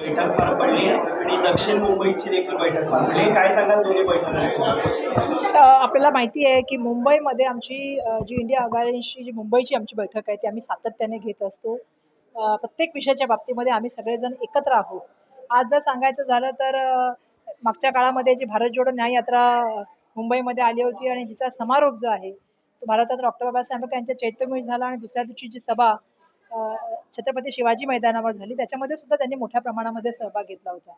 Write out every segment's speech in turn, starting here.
बैठक पार पडली आणि दक्षिण मुंबईची देखील बैठक पार पडली काय सांगाल दोन्ही बैठक आपल्याला माहिती आहे की मुंबईमध्ये आमची जी इंडिया आघाडीची जी मुंबईची आमची बैठक आहे ती आम्ही सातत्याने घेत असतो. प्रत्येक विषयाच्या बाबतीमध्ये आम्ही सगळेजण एकत्र आहोत. आज जर सांगायचं झालं तर मागच्या काळामध्ये जी भारत जोडो न्याय यात्रा मुंबईमध्ये आली होती आणि जिचा समारोप जो आहे तो भारतात डॉक्टर बाबासाहेब आंबेडकर यांच्या चैत्यमय झाला आणि दुसऱ्या दिवशी जी सभा छत्रपती शिवाजी मैदानावर झाली. त्याच्यामध्ये सुद्धा त्यांनी मोठ्या प्रमाणामध्ये सहभाग घेतला होता.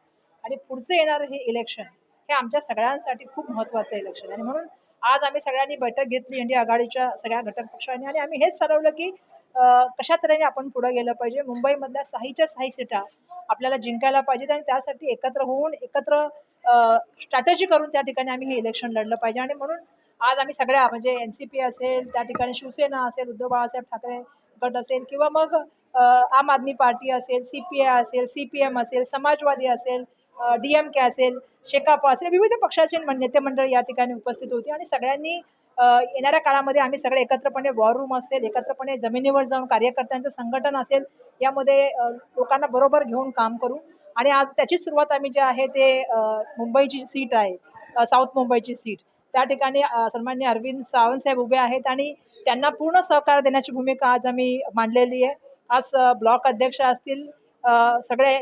आणि पुढचं येणारं हे इलेक्शन हे आमच्या सगळ्यांसाठी खूप महत्त्वाचं इलेक्शन आणि म्हणून आज आम्ही सगळ्यांनी बैठक घेतली इंडिया आघाडीच्या सगळ्या घटक पक्षांनी आणि आम्ही हेच ठरवलं की कशा तऱ्हेने आपण पुढे गेलं पाहिजे. मुंबईमधल्या साहीच्या साही सीटा आपल्याला जिंकायला पाहिजेत आणि त्यासाठी एकत्र होऊन एकत्र स्ट्रॅटजी करून त्या ठिकाणी आम्ही हे इलेक्शन लढलं पाहिजे. आणि म्हणून आज आम्ही सगळ्या म्हणजे एन सी पी असेल त्या ठिकाणी शिवसेना असेल उद्धव बाळासाहेब ठाकरे गट असेल किंवा मग आम आदमी पार्टी असेल सी पी आय असेल सी पी एम असेल समाजवादी असेल डी एम के असेल शेकाप असेल विविध पक्षाचे नेते मंडळ या ठिकाणी उपस्थित होती आणि सगळ्यांनी येणाऱ्या काळामध्ये आम्ही सगळे एकत्रपणे वॉर रूम असेल एकत्रपणे जमिनीवर जाऊन कार्यकर्त्यांचं संघटन असेल यामध्ये लोकांना बरोबर घेऊन काम करू. आणि आज त्याची सुरुवात आम्ही जे आहे ते मुंबईची सीट आहे साऊथ मुंबईची सीट. त्या ठिकाणी सन्मान्य अरविंद सावंत साहेब उभे आहेत आणि त्यांना पूर्ण सहकार्य देण्याची भूमिका आज आम्ही मांडलेली आहे. आज ब्लॉक अध्यक्ष असतील सगळे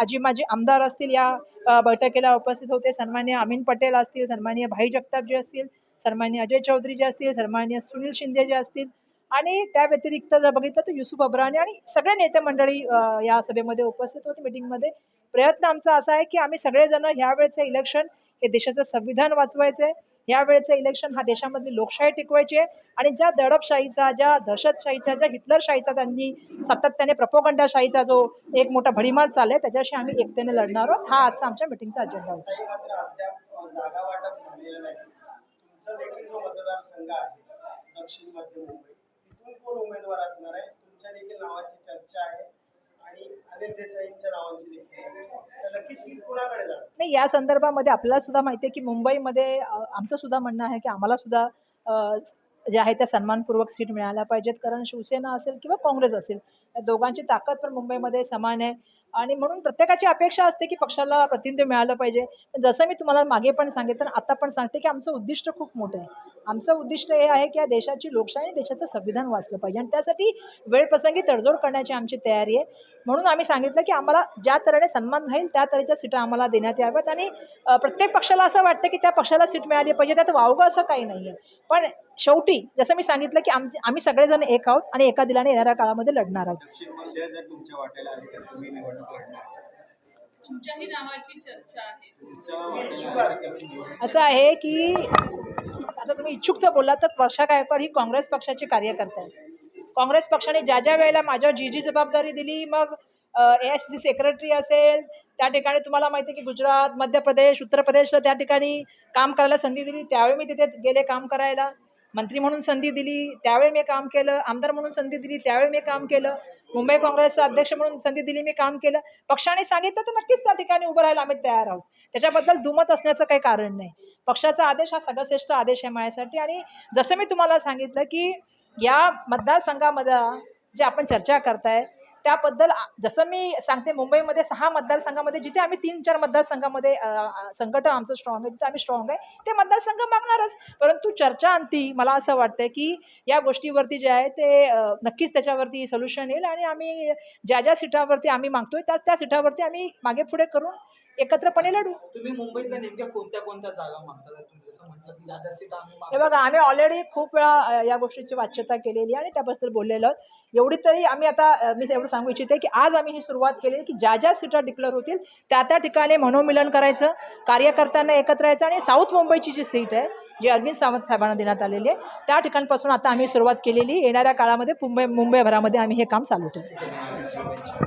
आजी माजी आमदार असतील या बैठकीला उपस्थित होते. सन्मान्य अमीन पटेल असतील सन्मान्य भाई जगताप जे असतील सन्मान्य अजय चौधरी जे असतील सन्मान्य सुनील शिंदे जे असतील आणि त्या व्यतिरिक्त जर बघितलं तर युसुफ अब्राणी आणि सगळे नेते मंडळी या सभेमध्ये उपस्थित होते मीटिंगमध्ये. प्रयत्न आमचा असा आहे की आम्ही सगळेजण ह्यावेळेचं इलेक्शन हे देशाचं संविधान वाचवायचं आहे यावेळेचं इलेक्शन हा देशामधली लोकशाही टिकवायची आहे. आणि ज्या दडपशाहीचा ज्या दहशतशाहीचा ज्या हिटलरशाहीचा त्यांनी सातत्याने प्रपोगंडाशाहीचा जो एक मोठा भडीमार आहे त्याच्याशी आम्ही एकतेने लढणार आहोत. हा आजचा आमच्या मिटिंगचा अजेंडा होता काही मात्र अद्याप अ, जागा वाटप झालेलं नाही या संदर्भामध्ये आपल्याला सुद्धा माहिती आहे की मुंबईमध्ये आमचं सुद्धा म्हणणं आहे की आम्हाला सुद्धा ज्या जे आहे त्या सन्मानपूर्वक सीट मिळायला पाहिजेत. कारण शिवसेना असेल किंवा काँग्रेस असेल या दोघांची ताकद पण मुंबईमध्ये समान आहे. आणि म्हणून प्रत्येकाची अपेक्षा असते की पक्षाला प्रतिनिधित्व मिळालं पाहिजे. पण जसं मी तुम्हाला मागे पण सांगितलं तर आता पण सांगते की आमचं उद्दिष्ट खूप मोठं आहे. आमचं उद्दिष्ट हे आहे की या देशाची लोकशाही आणि देशाचं संविधान वाचलं पाहिजे. आणि त्यासाठी वेळप्रसंगी तडजोड करण्याची आमची तयारी आहे. म्हणून आम्ही सांगितलं की आम्हाला ज्या तऱ्हेने सन्मान राहील त्या तऱ्हेच्या सीटा आम्हाला देण्यात याव्यात. आणि प्रत्येक पक्षाला असं वाटतं की त्या पक्षाला सीट मिळाली पाहिजे. त्यात वावगं असं काही नाही आहे पण शेवटी जसं मी सांगितलं की आमचे आम्ही सगळेजण एक आहोत आणि एका दिलाने येणाऱ्या काळामध्ये लढणार आहोत. असं आहे की आता तुम्ही इच्छुकचं बोलला तर वर्षा गायकवाड ही काँग्रेस पक्षाची कार्यकर्ता आहे. काँग्रेस पक्षाने ज्या ज्या वेळेला माझ्यावर जी जी जबाबदारी दिली मग एस सी सेक्रेटरी असेल त्या ठिकाणी तुम्हाला माहिती आहे की गुजरात मध्य प्रदेश उत्तर प्रदेशला त्या ठिकाणी काम करायला संधी दिली. त्यावेळी मी तिथे गेले काम करायला. मंत्री म्हणून संधी दिली. त्यावेळी मी काम केलं. आमदार म्हणून संधी दिली. त्यावेळी मी काम केलं. मुंबई काँग्रेसचा अध्यक्ष म्हणून संधी दिली. मी काम केलं. पक्षाने सांगितलं तर नक्कीच त्या ठिकाणी उभं राहायला आम्ही तयार आहोत. त्याच्याबद्दल दुमत असण्याचं काही कारण नाही. पक्षाचा आदेश हा सर्वश्रेष्ठ आदेश आहे माझ्यासाठी. आणि जसं मी तुम्हाला सांगितलं की या मतदारसंघामध्ये जे आपण चर्चा करताय त्याबद्दल जसं मी सांगते मुंबईमध्ये सहा मतदारसंघामध्ये जिथे आम्ही तीन चार मतदारसंघामध्ये संघटन आमचं स्ट्रॉंग आहे तिथे आम्ही स्ट्रॉंग आहे ते मतदारसंघ मागणारच. परंतु चर्चा अंती मला असं वाटतं की या गोष्टीवरती जे आहे ते नक्कीच त्याच्यावरती सोल्युशन येईल आणि आम्ही ज्या ज्या सीटावरती आम्ही मागतोय त्या त्या सीटावरती आम्ही मागे पुढे करून एकत्रपणे लढू. तुम्ही मुंबईतल्या नेमक्या कोणत्या कोणत्या जागा मागता? जर तुम्ही जसं म्हटलं की ज्या ज्या सीट आम्ही हे मागतो बघा आम्ही ऑलरेडी खूप वेळा अ, या गोष्टीची वाच्यता केलेली आहे आणि त्याबद्दल बोललेलो आहोत. एवढी तरी आम्ही आता अ, मी एवढं सांगू इच्छिते की आज आम्ही ही सुरुवात केली की ज्या ज्या सीटा डिक्लेअर होतील त्या त्या ठिकाणी मनोमिलन करायचं कार्यकर्त्यांना एकत्र यायचं आणि साऊथ मुंबईची जी सीट आहे जी अरविंद सावंत साहेबांना देण्यात आलेली आहे त्या ठिकाणपासून आता आम्ही सुरुवात केलेली. येणाऱ्या काळामध्ये मुंबई मुंबईभरामध्ये आम्ही हे काम चालू ठेवू.